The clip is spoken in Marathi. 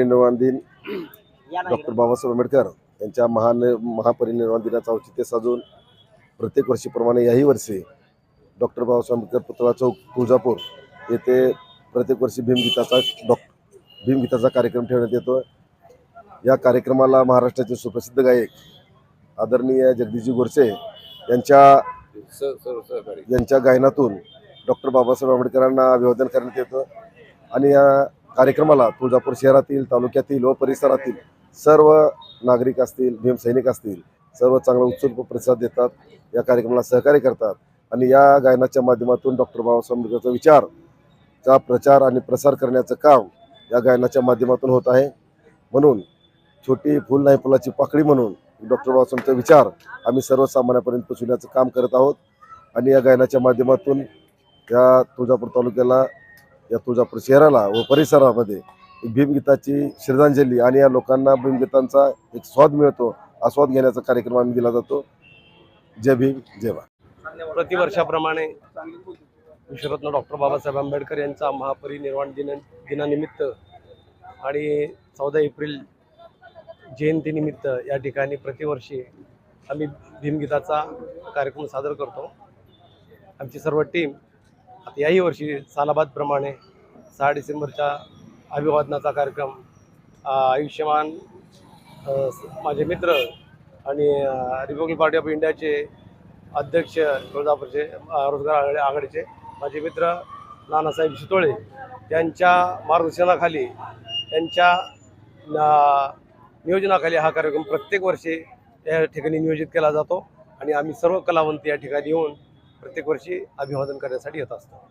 महापरिनिर्वाण दिन डॉक्टर बाबासाहेब आंबेडकर यांच्या महान महापरिनिर्वाण दिनाचं औचित्य साधून प्रत्येक वर्षीप्रमाणे याही वर्षी डॉक्टर बाबासाहेब आंबेडकर पुतळा चौक तुळजापूर येथे प्रत्येक वर्षी भीमगीताचा डॉक भीमगीताचा कार्यक्रम ठेवण्यात येतो. या कार्यक्रमाला महाराष्ट्राचे सुप्रसिद्ध गायक आदरणीय जगदीशजी गोरसे यांच्या यांच्या गायनातून डॉक्टर बाबासाहेब आंबेडकरांना अभिवादन करण्यात येतं. आणि या कार्यक्रमाला तुळजापूर शहरातील तालुक्यातील व परिसरातील सर्व नागरिक असतील भीमसैनिक असतील सर्व चांगला उत्सुक प्रतिसाद देतात या कार्यक्रमाला सहकार्य करतात. आणि या गायनाच्या माध्यमातून डॉक्टर बाबासाहेब आंबेडकरचा विचारचा प्रचार आणि प्रसार करण्याचं काम या गायनाच्या माध्यमातून होत आहे. म्हणून छोटी फुल नाही फुलाची पाकळी म्हणून डॉक्टर बाबासाहेबांचा विचार आम्ही सर्वसामान्यापर्यंत पोचवण्याचं काम करत आहोत. आणि या गायनाच्या माध्यमातून या तुळजापूर तालुक्याला या तुळजापूर शहराला व परिसरामध्ये भीमगीताची श्रद्धांजली आणि या लोकांना भीमगीतांचा एक स्वाद मिळतो आस्वाद घेण्याचा कार्यक्रम आम्ही दिला जातो. जय भीम जय भा प्रतिवर्षाप्रमाणे विश्वरत्न डॉक्टर बाबासाहेब आंबेडकर यांचा महापरिनिर्वाण दिन दिनानिमित्त आणि चौदा एप्रिल जयंतीनिमित्त या ठिकाणी प्रतिवर्षी आम्ही भीमगीताचा कार्यक्रम सादर करतो. आमची सर्व टीम आता याही वर्षी सालाबादप्रमाणे सहा डिसेंबरच्या अभिवादनाचा कार्यक्रम आयुष्यमान माझे मित्र आणि रिपब्लिक पार्टी ऑफ इंडियाचे अध्यक्ष तुळजापूरचे रोजगार आघाडी आघाडीचे माझे मित्र नानासाहेब शितोळे यांच्या मार्गदर्शनाखाली त्यांच्या ना- नियोजनाखाली हा कार्यक्रम प्रत्येक वर्षी या ठिकाणी नियोजित केला जातो आणि आम्ही सर्व कलावंत या ठिकाणी येऊन प्रत्येक वर्षी अभिवादन करण्यासाठी येत असतो.